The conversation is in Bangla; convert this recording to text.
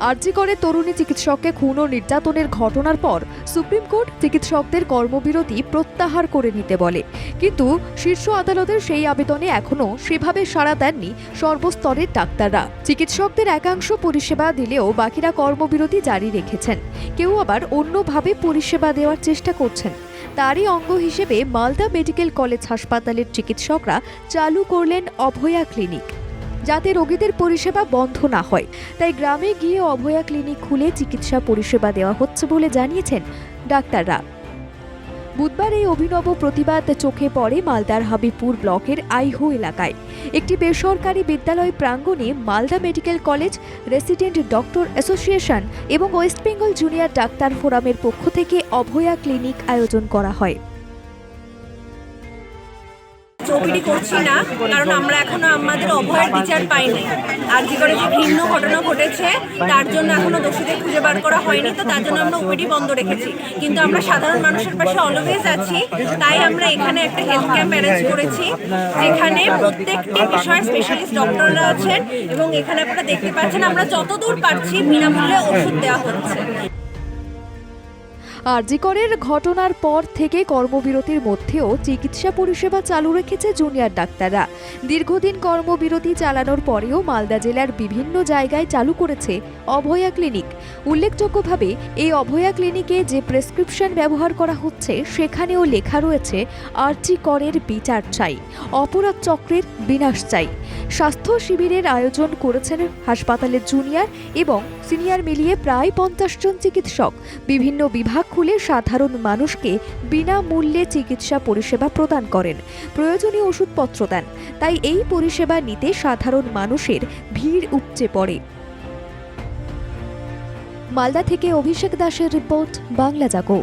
আরজি করে তরুণী চিকিৎসককে খুন ও নির্যাতনের ঘটনার পর সুপ্রিম কোর্ট চিকিৎসকদের কর্মবিরতি প্রত্যাহার করে নিতে বলে। কিন্তু শীর্ষ আদালতের সেই আবেদনে এখনও সেভাবে সাড়া দেননি সর্বস্তরের ডাক্তাররা। চিকিৎসকদের একাংশ পরিষেবা দিলেও বাকিরা কর্মবিরতি জারি রেখেছেন। কেউ আবার অন্যভাবে পরিষেবা দেওয়ার চেষ্টা করছেন। তারই অঙ্গ হিসেবে মালদা মেডিকেল কলেজ হাসপাতালের চিকিৎসকরা চালু করলেন অভয়া ক্লিনিক। যাতে রোগীদের পরিষেবা বন্ধ না হয়। তাই গ্রামে গিয়ে অভয়া ক্লিনিক খুলে চিকিৎসা পরিষেবা দেওয়া হচ্ছে বলে জানিয়েছেন ডাক্তাররা। বুধবার এই অভিনব প্রতিবাদ চোখে পড়ে মালদার হাবিবপুর ব্লকের আইহো এলাকায়। একটি বেসরকারি বিদ্যালয় প্রাঙ্গণে Malda medical college resident doctor association এবং ওয়েস্ট বেঙ্গল জুনিয়র ডাক্তার ফোরামের পক্ষ থেকে অভয়া ক্লিনিক আয়োজন করা হয়। চৌকিটি করছি না, কারণ আমরা এখনও আমাদের অভয়ের বিচার পাইনি। আর করে যে ভিন্ন ঘটনা ঘটেছে, তার জন্য এখনও দোষীদের খুঁজে বার করা হয়নি, তো তার জন্য আমরা ওপিডি বন্ধ রেখেছি। কিন্তু আমরা সাধারণ মানুষের পাশে অলওয়েজ আছি, তাই আমরা এখানে একটা হেলথ ক্যাম্প অ্যারেঞ্জ করেছি, যেখানে প্রত্যেকটি বিষয়ে স্পেশালিস্ট ডক্টররা আছেন, এবং এখানে আপনারা দেখতে পাচ্ছেন, আমরা যতদূর পারছি বিনামূল্যে ওষুধ দেওয়া হচ্ছে। আরজিকরের ঘটনার পর থেকে কর্মবিরতির মধ্যেও চিকিৎসা পরিষেবা চালু রেখেছে জুনিয়র ডাক্তাররা। দীর্ঘদিন কর্মবিরতি চালানোর পরেও মালদা জেলার বিভিন্ন জায়গায় চালু করেছে অভয়া ক্লিনিক। উল্লেখযোগ্যভাবে, এই অভয়া ক্লিনিকে যে প্রেসক্রিপশন ব্যবহার করা হচ্ছে, সেখানেও লেখা রয়েছে আরজি করের বিচার চাই, অপরাধ চক্রের বিনাশ চাই। স্বাস্থ্য শিবিরের আয়োজন করেছেন হাসপাতালের জুনিয়র এবং সিনিয়র মিলিয়ে প্রায় পঞ্চাশ জন চিকিৎসক। বিভিন্ন বিভাগ খুলে সাধারণ মানুষকে বিনামূল্যে চিকিৎসা পরিষেবা প্রদান করেন, প্রয়োজনীয় ওষুধপত্র দেন। তাই এই পরিষেবা নিতে সাধারণ মানুষের ভিড় উপচে পড়ে। মালদা থেকে অভিষেক দাসের রিপোর্ট, বাংলা জাগো।